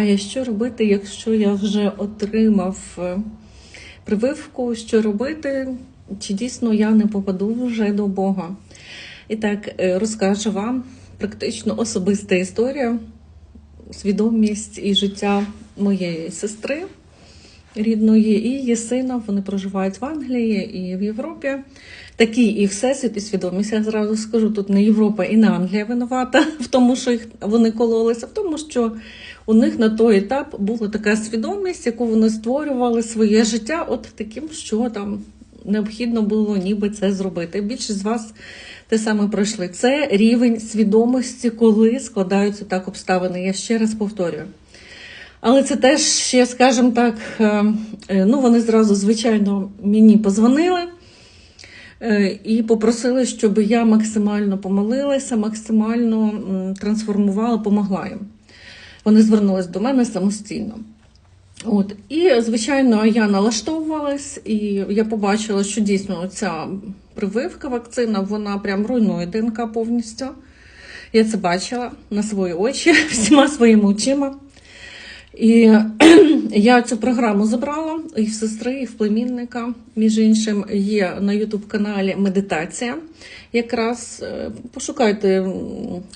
А що робити, якщо я вже отримав е, прививку? Що робити? Чи дійсно я не попаду вже до Бога? І так е, розкажу вам практично особиста історія, свідомість і життя моєї сестри рідної і її сина. Вони проживають в Англії і в Європі. Такий і всесвіт, і свідомість. Я зразу скажу, тут не Європа і не Англія винувата в тому, що їх вони кололися, в тому, що у них на той етап була така свідомість, яку вони створювали своє життя, от таким, що там необхідно було ніби це зробити. Більшість з вас те саме пройшли. Це рівень свідомості, коли складаються так обставини. Я ще раз повторюю. Але це теж ще, скажімо так, е, е, ну вони зразу, звичайно, мені позвонили е, і попросили, щоб я максимально помолилася, максимально трансформувала, помогла їм. Вони звернулись до мене самостійно. От. І, звичайно, я налаштовувалась, і я побачила, що дійсно ця прививка, вакцина, вона прям руйнує ДНК повністю. Я це бачила на свої очі, всіма своїми очима. І я цю програму забрала і в сестри, і в племінника. Між іншим, є на Ютуб-каналі медитація. Якраз е, пошукайте,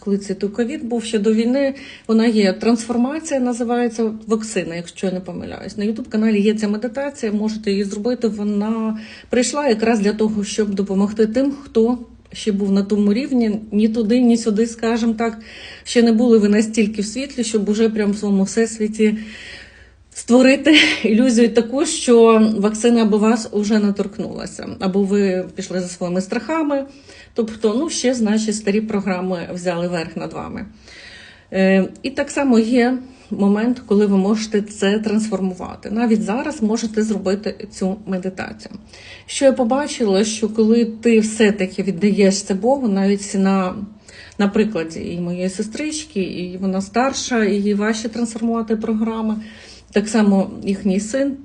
коли це той ковід був ще до війни. Вона є трансформація, називається вакцина, якщо я не помиляюсь. На Ютуб-каналі є ця медитація, можете її зробити. Вона прийшла якраз для того, щоб допомогти тим, хто ще був на тому рівні, ні туди, ні сюди, скажімо так, ще не були ви настільки в світлі, щоб уже прямо в своєму всесвіті створити ілюзію таку, що вакцина або вас вже не торкнулася, або ви пішли за своїми страхами. Тобто, ну, ще, значить, старі програми взяли верх над вами. Е, і так само є момент, коли ви можете це трансформувати. Навіть зараз можете зробити цю медитацію. Що я побачила, що коли ти все-таки віддаєшся Богу, навіть на, на прикладі і моєї сестрички, і вона старша, і їй важче трансформувати програми. Так само їхній син.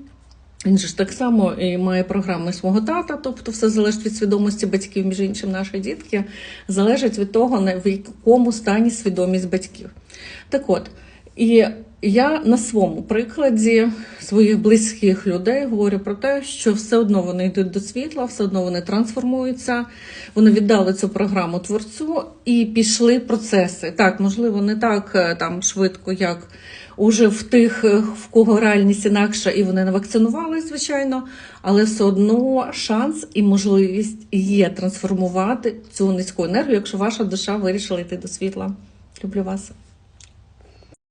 Він же ж так само і має програми свого тата, тобто все залежить від свідомості батьків, між іншим, наші дітки залежить від того, в якому стані свідомість батьків. Так от, і я на своєму прикладі своїх близьких людей говорю про те, що все одно вони йдуть до світла, все одно вони трансформуються, вони віддали цю програму творцю і пішли процеси. Так, можливо, не так е, там швидко, як уже в тих, е, в кого реальність інакша, і вони не вакцинувалися, звичайно, але все одно шанс і можливість є трансформувати цю низьку енергію, якщо ваша душа вирішила йти до світла. Люблю вас.